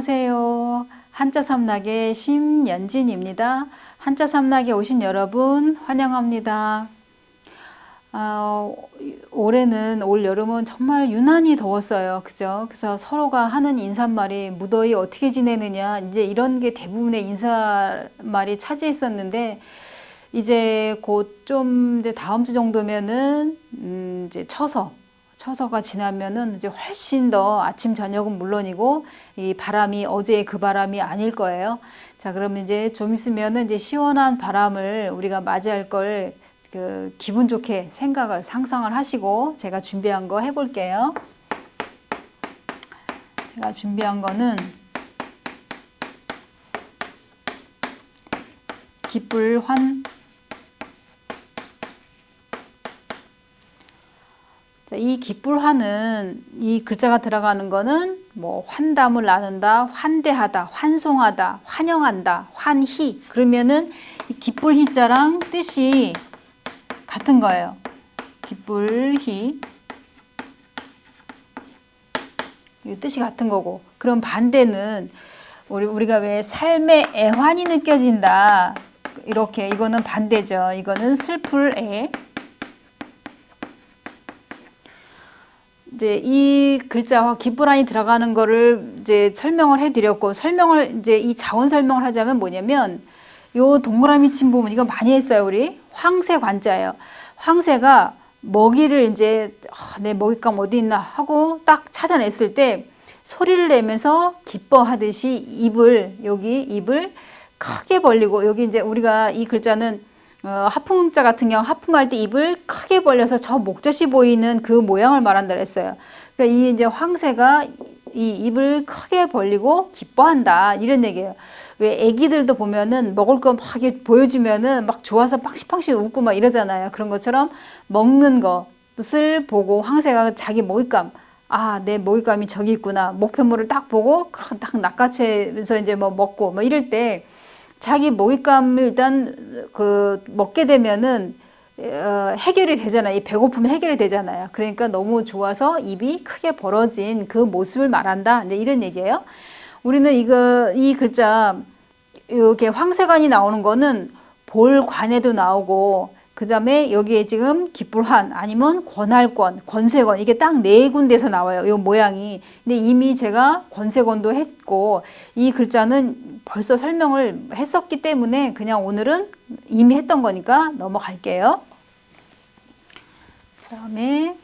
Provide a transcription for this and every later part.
안녕하세요. 한자 삼락의 심연진입니다. 한자 삼락에 오신 여러분 환영합니다. 아, 올해는 올 여름은 정말 유난히 더웠어요. 그죠? 그래서 서로가 하는 인사말이 무더위 어떻게 지내느냐 이제 이런 게 대부분의 인사말이 차지했었는데 이제 곧 좀 이제 다음 주 정도면은 음 이제 처서 처서가 지나면은 이제 훨씬 더 아침 저녁은 물론이고 이 바람이 어제의 그 바람이 아닐 거예요. 자, 그러면 이제 좀 있으면은 이제 시원한 바람을 우리가 맞이할 걸 그 기분 좋게 생각을 상상을 하시고 제가 준비한 거 해볼게요. 제가 준비한 거는 기쁠환 이 기쁠환은 이 글자가 들어가는 거는 뭐 환담을 나눈다, 환대하다, 환송하다, 환영한다, 환희. 그러면은 이 기쁠희자랑 뜻이 같은 거예요. 기쁠희. 이 뜻이 같은 거고. 그럼 반대는 우리 우리가 왜 삶의 애환이 느껴진다. 이렇게 이거는 반대죠. 이거는 슬플 애. 이제 이 글자와 기쁘란이 들어가는 거를 이제 설명을 해드렸고 설명을 이제 이 자원 설명을 하자면 뭐냐면 요 동그라미 친 부분 이거 많이 했어요 우리 황새 관자예요. 황새가 먹이를 이제 아, 내 먹잇감 어디 있나 하고 딱 찾아냈을 때 소리를 내면서 기뻐하듯이 입을 여기 입을 크게 벌리고 여기 이제 우리가 이 글자는 어, 하품자 같은 경우 하품할 때 입을 크게 벌려서 저 목젖이 보이는 그 모양을 말한다 그랬어요. 그러니까 이 이제 황새가 이 입을 크게 벌리고 기뻐한다 이런 얘기예요. 왜 애기들도 보면은 먹을 거 막 보여주면은 막 좋아서 팡시팡시 웃고 막 이러잖아요. 그런 것처럼 먹는 것을 보고 황새가 자기 먹잇감 아, 내 먹잇감이 저기 있구나. 목표물을 딱 보고 딱 낚아채면서 이제 뭐 먹고 뭐 이럴 때 자기 먹잇감을 일단 그 먹게 되면은 어, 해결이 되잖아요. 이 배고픔이 해결이 되잖아요. 그러니까 너무 좋아서 입이 크게 벌어진 그 모습을 말한다. 이제 이런 얘기예요. 우리는 이거 이 글자 이렇게 황새관이 나오는 거는 볼관에도 나오고 그 다음에 여기에 지금 기불한 아니면 권할권, 권세권 이게 딱 네 군데서 나와요. 이 모양이. 근데 이미 제가 권세권도 했고 이 글자는 벌써 설명을 했었기 때문에 그냥 오늘은 이미 했던 거니까 넘어갈게요. 그 다음에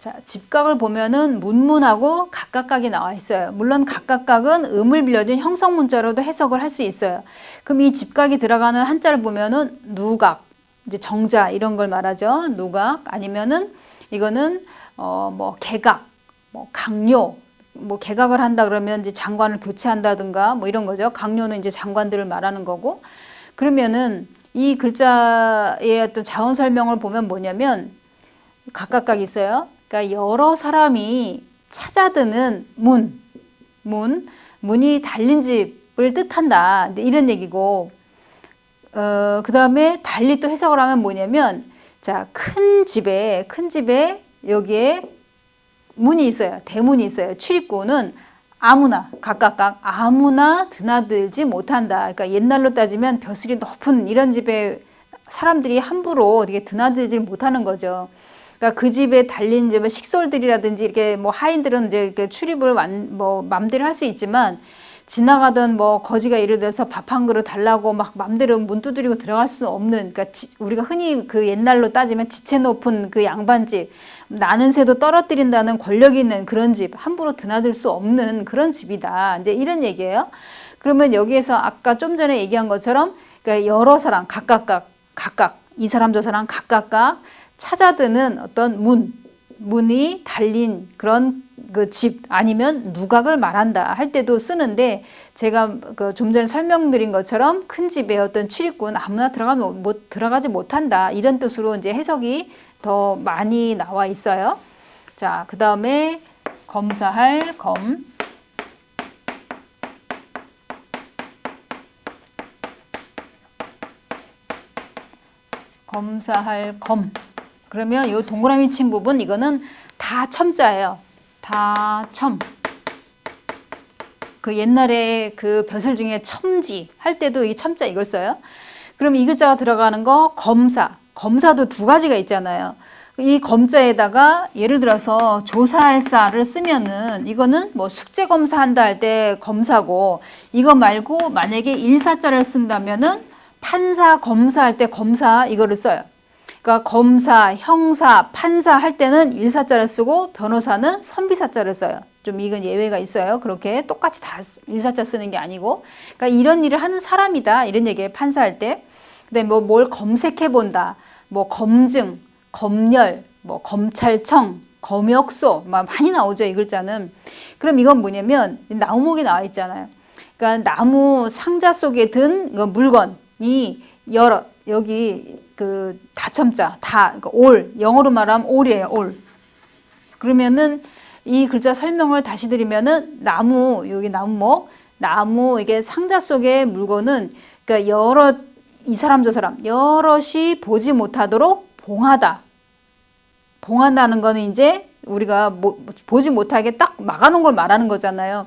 자, 집각을 보면은 문문하고 각각각이 나와 있어요. 물론 각각각은 음을 빌려준 형성 문자로도 해석을 할 수 있어요. 그럼 이 집각이 들어가는 한자를 보면은 누각, 이제 정자 이런 걸 말하죠. 누각 아니면은 이거는 어 뭐 개각, 뭐 강요, 뭐 개각을 한다 그러면 이제 장관을 교체한다든가 뭐 이런 거죠. 강요는 이제 장관들을 말하는 거고 그러면은 이 글자의 어떤 자원 설명을 보면 뭐냐면 각각각 있어요. 그러니까 여러 사람이 찾아드는 문, 문, 문이 달린 집을 뜻한다. 이런 얘기고, 어, 그 다음에 달리 또 해석을 하면 뭐냐면, 자, 큰 집에, 큰 집에 여기에 문이 있어요. 대문이 있어요. 출입구는 아무나, 각각각 아무나 드나들지 못한다. 그러니까 옛날로 따지면 벼슬이 높은 이런 집에 사람들이 함부로 어떻게 드나들지 못하는 거죠. 그러니까 그 집에 달린 이제 뭐 식솔들이라든지 이렇게 뭐 하인들은 이제 이렇게 출입을 완, 뭐 맘대로 할 수 있지만 지나가던 뭐 거지가 예를 들어서 밥 한 그릇 달라고 막 맘대로 문 두드리고 들어갈 수 없는 그러니까 지, 우리가 흔히 그 옛날로 따지면 지체 높은 그 양반집 나는 새도 떨어뜨린다는 권력 있는 그런 집 함부로 드나들 수 없는 그런 집이다 이제 이런 얘기예요. 그러면 여기에서 아까 좀 전에 얘기한 것처럼 그러니까 여러 사람 각각각 각각 이 사람 저 사람 각각각 찾아드는 어떤 문, 문이 달린 그런 그 집 아니면 누각을 말한다 할 때도 쓰는데 제가 그 좀 전에 설명드린 것처럼 큰 집에 어떤 출입구는 아무나 들어가면 뭐, 못 들어가지 못한다 이런 뜻으로 이제 해석이 더 많이 나와 있어요. 자, 그 다음에 검사할 검. 검사할 검. 그러면 이 동그라미 친 부분 이거는 다 첨자예요. 다 첨. 그 옛날에 그 벼슬 중에 첨지 할 때도 이 첨자 이걸 써요. 그럼 이 글자가 들어가는 거 검사. 검사도 두 가지가 있잖아요. 이 검자에다가 예를 들어서 조사할 사를 쓰면은 이거는 뭐 숙제 검사한다 할 때 검사고 이거 말고 만약에 일사자를 쓴다면은 판사 검사할 때 검사 이거를 써요. 그러니까 검사, 형사, 판사 할 때는 일사자를 쓰고 변호사는 선비사자를 써요. 좀 이건 예외가 있어요. 그렇게 똑같이 다 일사자 쓰는 게 아니고. 그러니까 이런 일을 하는 사람이다. 이런 얘기예요. 판사할 때. 근데 뭐 뭘 검색해 본다. 뭐 검증, 검열, 뭐 검찰청, 검역소 막 많이 나오죠. 이 글자는. 그럼 이건 뭐냐면 나무목이 나와 있잖아요. 그러니까 나무 상자 속에 든그 물건이 여러 여기 그 다첨자 다 그러니까 올 영어로 말하면 올이에요 올. 그러면은 이 글자 설명을 다시 드리면은 나무 여기 나무목 나무 이게 상자 속의 물건은 그러니까 여러 이 사람 저 사람 여럿이 보지 못하도록 봉하다. 봉한다는 거는 이제 우리가 뭐, 보지 못하게 딱 막아놓은 걸 말하는 거잖아요.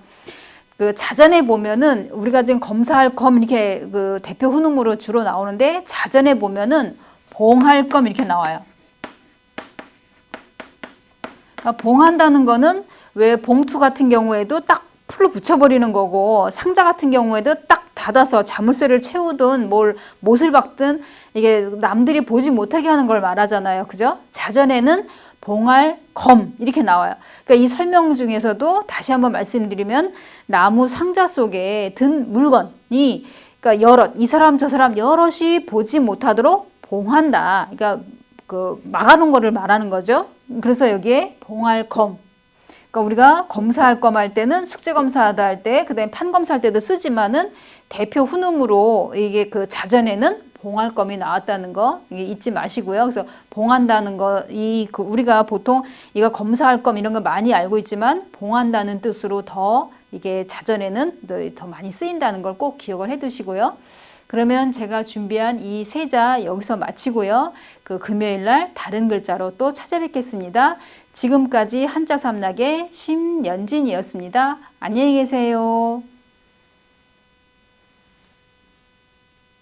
그 자전에 보면은 우리가 지금 검사할 검 이렇게 그 대표 훈음으로 주로 나오는데 자전에 보면은 봉할 검 이렇게 나와요. 그러니까 봉한다는 거는 왜 봉투 같은 경우에도 딱 풀로 붙여버리는 거고 상자 같은 경우에도 딱 닫아서 자물쇠를 채우든 뭘 못을 박든 이게 남들이 보지 못하게 하는 걸 말하잖아요. 그죠? 자전에는 봉할 검 이렇게 나와요. 그러니까 이 설명 중에서도 다시 한번 말씀드리면 나무 상자 속에 든 물건이 그러니까 여럿 이 사람 저 사람 여럿이 보지 못하도록 봉한다. 그러니까 그 막아놓은 거를 말하는 거죠. 그래서 여기에 봉할 검. 그러니까 우리가 검사할 검 할 때는 숙제 검사하다 할 때, 그다음에 판 검사할 때도 쓰지만은 대표 훈음으로 이게 그 자전에는 봉할검이 나왔다는 거 잊지 마시고요. 그래서 봉한다는 거 이 그 우리가 보통 이거 검사할 검 이런 거 많이 알고 있지만 봉한다는 뜻으로 더 이게 자전에는 더, 더 많이 쓰인다는 걸 꼭 기억을 해 두시고요. 그러면 제가 준비한 이 세자 여기서 마치고요. 그 금요일 날 다른 글자로 또 찾아뵙겠습니다. 지금까지 한자 삼락의 심연진이었습니다. 안녕히 계세요.